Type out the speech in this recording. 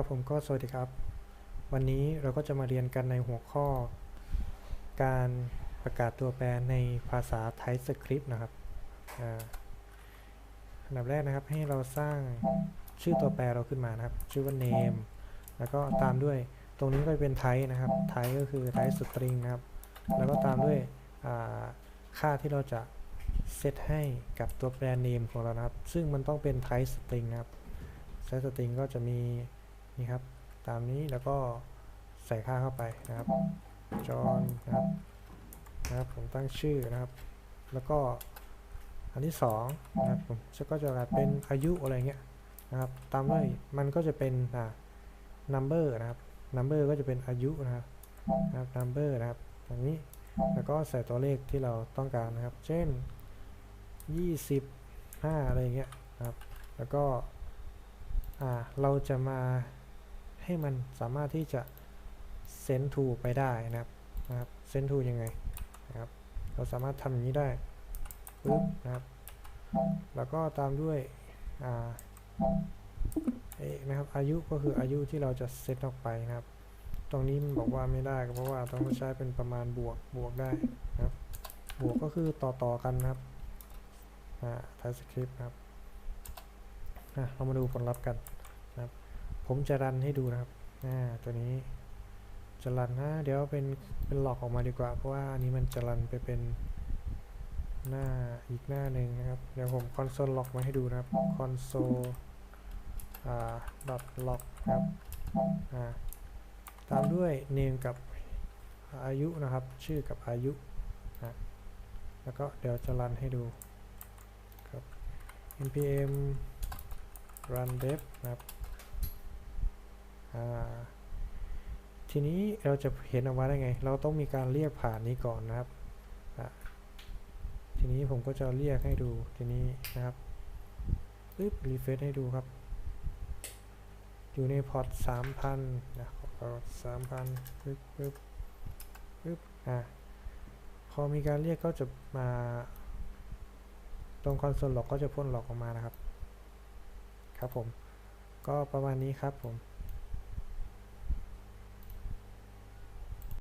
ครับผมก็สวัสดีครับ วันนี้เราก็จะมาเรียนกันในหัวข้อ การประกาศตัวแปรในภาษา TypeScript นะครับอ่าอันดับแรกนะครับให้เราสร้างชื่อตัวแปรเราขึ้นมานะครับ ชื่อว่า name แล้วก็ตามด้วยตรงนี้ก็เป็น type นะครับ type ก็คือ type string นะครับ แล้วก็ตามด้วยอ่าค่าที่เราจะเซตให้กับตัวแปร name ของเรานะครับ ซึ่งมันต้องเป็น type string นะครับ type string ก็จะมี นี่ครับ ตามนี้แล้วก็ใส่ค่าเข้าไปนะครับจอนนะครับนะครับผมตั้งชื่อนะครับ แล้วก็อันที่สองนะครับผมจะก็จะกลายเป็นอายุอะไรเงี้ยนะครับ ตามด้วยมันก็จะเป็นอ่า number นะครับ number ก็จะเป็นอายุนะครับนะครับ number นะครับอย่างนี้แล้วก็ใส่ตัวเลขที่เราต้องการนะครับ เช่น 25 อะไรอย่างเงี้ยนะครับ แล้วก็อ่าเราจะมา ให้มันสามารถที่จะ send to ไปได้นะครับนะครับ send to ยังไงนะครับเราสามารถทำอย่างนี้ได้ปึ๊บนะครับ แล้วก็ตามด้วยอ่าเอกนะครับอายุก็คืออายุที่เราจะเซตออกไปนะครับ ตรงนี้มันบอกว่าไม่ได้เพราะว่าต้องใช้เป็นประมาณบวกบวกได้นะครับ บวกก็คือต่อต่อกันนะครับอ่า TypeScript นะครับอะเรามาดูผลลัพธ์กัน ผมจะรันให้ดูนะครับอ่าตัวนี้จะรันนะเดี๋ยวเป็นเป็นหลอกออกมาดีกว่า เพราะว่าอันนี้มันจะรันไปเป็นหน้าอีกหน้าหนึ่งนะครับ เดี๋ยวผมคอนโซลล็อกมาให้ดูนะครับคอนโซลอ่าดอทล็อกครับอ่าตามด้วย name กับอายุนะครับ ชื่อกับอายุนะแล้วก็เดี๋ยวจะรันให้ดูครับ npm run dev นะครับ ทีนี้เราจะเห็นออกมาได้ไง เราต้องมีการเรียกผ่านนี้ก่อนนะครับ ทีนี้ผมก็จะเรียกให้ดูทีนี้นะครับปึ๊บรีเฟซให้ดูครับ อยู่ในพอร์ต3,000นะพอร์ต3,000ปึ๊บปึ๊บปึ๊บอะพอมีการเรียกก็จะมา ตรงคอนโซลหลอกก็จะพ่นล็อกออกมานะครับ ครับผม ก็ประมาณนี้ครับผม